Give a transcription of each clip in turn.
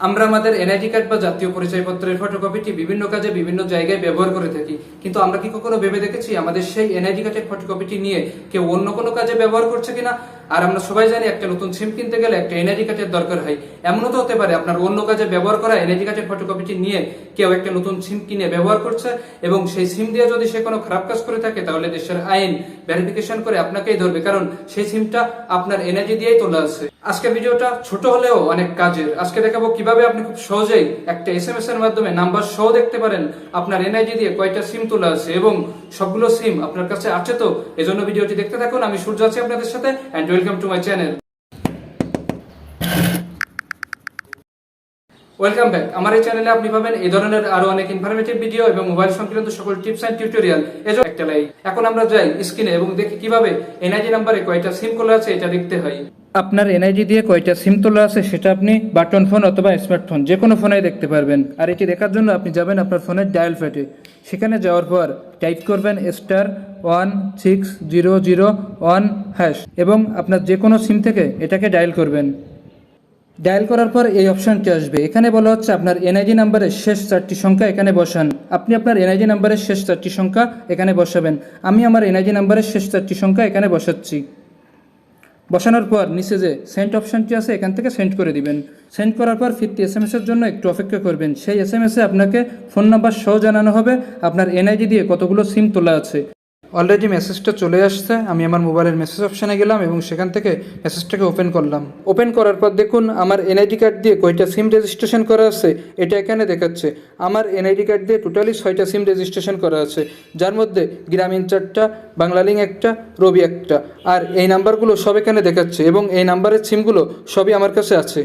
আমরা আমাদের NID card বা জাতীয় পরিচয়পত্রের ফটোকপিটি বিভিন্ন কাজে বিভিন্ন জায়গায় ব্যবহার করে থাকি। কিন্তু আমরা কি কখনো ভেবে দেখেছি আমাদের সেই এনআইডি কার্ডের ফটোকপিটি নিয়ে কেউ অন্য কোনো কাজে ব্যবহার করছে কিনা? আর আমরা সবাই জানি একটা নতুন সিম কিনতে গেলে একটা এনআইডি কার্ডের দরকার হয়। এমনও তো হতে পারে আপনার অন্য কাজে ব্যবহার করা এনআইডি কার্ডের ফটোকপিটি নিয়ে কেউ একটা নতুন সিম কিনে ব্যবহার করছে এবং সেই সিম দিয়ে যদি সে কোনো খারাপ কাজ করে থাকে, তাহলে দেশের আইন ভেরিফিকেশন করে আপনাকেই ধরবে। কারণ সেই সিমটা আপনার এনআইডি দিয়েই তোলা আছে। আজকের ভিডিওটা ছোট হলেও অনেক কাজের। আজকে দেখাবো কীভাবে আপনি খুব সহজেই একটা এস এম এস এর মাধ্যমে নাম্বার সহ দেখতে পারেন। আপনার এনআইডি দিয়ে কয়টা সিম তোলা আছে এবং সবগুলো সিম আপনার কাছে আছে তো? এজন্য ভিডিওটি দেখতে থাকুন। আমি সূর্য আছি আপনাদের সাথে and welcome to my channel welcome back আমার এই চ্যানেলে আপনি পাবেন এই ধরনের আরও অনেক ইনফরমেটিভ ভিডিও এবং মোবাইল সংক্রান্ত সকল টিপস এন্ড টিউটোরিয়াল এজন্য একটা লাইক এখন আমরা যাই স্ক্রিনে এবং দেখি কীভাবে এনআইডি নাম্বারে কয়টা সিম খোলা আছে, এটা দেখতে হয়। আপনার এনআইডি দিয়ে কয়টা সিম তোলা আছে সেটা আপনি বাটন ফোন অথবা স্মার্টফোন, যে কোনো ফোনে দেখতে পারবেন। আর এটি দেখার জন্য আপনি যাবেন আপনার ফোনের ডায়াল ফ্যাটে সেখানে যাওয়ার পর টাইপ করবেন star one six zero zero one hash এবং আপনার যে কোনো সিম থেকে এটাকে ডায়াল করবেন। ডায়াল করার পর এই অপশনটি আসবে। এখানে বলা হচ্ছে আপনার এনআইডি নাম্বারের শেষ চারটি সংখ্যা এখানে বসান। আপনি আপনার এনআইডি নাম্বারের শেষ চারটি সংখ্যা এখানে বসাবেন। আমি আমার এনআইডি নাম্বারের শেষ চারটি সংখ্যা এখানে বসাচ্ছি। বসানোর পর নিচে যে সেন্ট অপশানটি আছে, এখান থেকে সেন্ড করে দিবেন। সেন্ড করার পর ফিরতি এস এম এসের জন্য একটু অপেক্ষা করবেন। সেই এস এম এসে আপনাকে ফোন নাম্বার সহ জানানো হবে। আপনার এনআইডি দিয়ে কতগুলো সিম তোলা আছে। অলরেডি মেসেজটা চলে আসছে। আমি আমার মোবাইলের মেসেজ অপশানে গেলাম এবং সেখান থেকে মেসেজটাকে ওপেন করলাম। ওপেন করার পর দেখুন, আমার এনআইডি কার্ড দিয়ে কয়টা সিম রেজিস্ট্রেশন করা আছে, এটা এখানে দেখাচ্ছে। আমার এনআইডি কার্ড দিয়ে টোটালি ছয়টা সিম রেজিস্ট্রেশন করা আছে, যার মধ্যে গ্রামীণ চারটা বাংলালিং একটা রবি একটা। আর এই নাম্বারগুলো সব এখানে দেখাচ্ছে এবং এই নাম্বারের সিমগুলো সবই আমার কাছে আছে।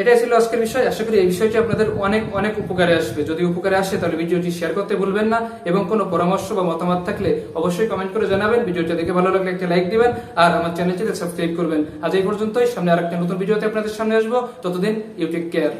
এটাই ছিল আজকের বিষয়। আশা করি এই বিষয়টি আপনাদের অনেক অনেক উপকারে আসবে। যদি উপকারে আসে, তাহলে ভিডিওটি শেয়ার করতে ভুলবেন না। এবং কোনো পরামর্শ বা মতামত থাকলে অবশ্যই কমেন্ট করে জানাবেন। ভিডিওটা দেখে ভালো লাগলে একটা লাইক দিবেন। আর আমার চ্যানেলটিতে সাবস্ক্রাইব করবেন। আজ এই পর্যন্তই। সামনে আরেকটা নতুন ভিডিওতে আপনাদের সামনে আসব। ততদিন ইউটিউব কেয়ার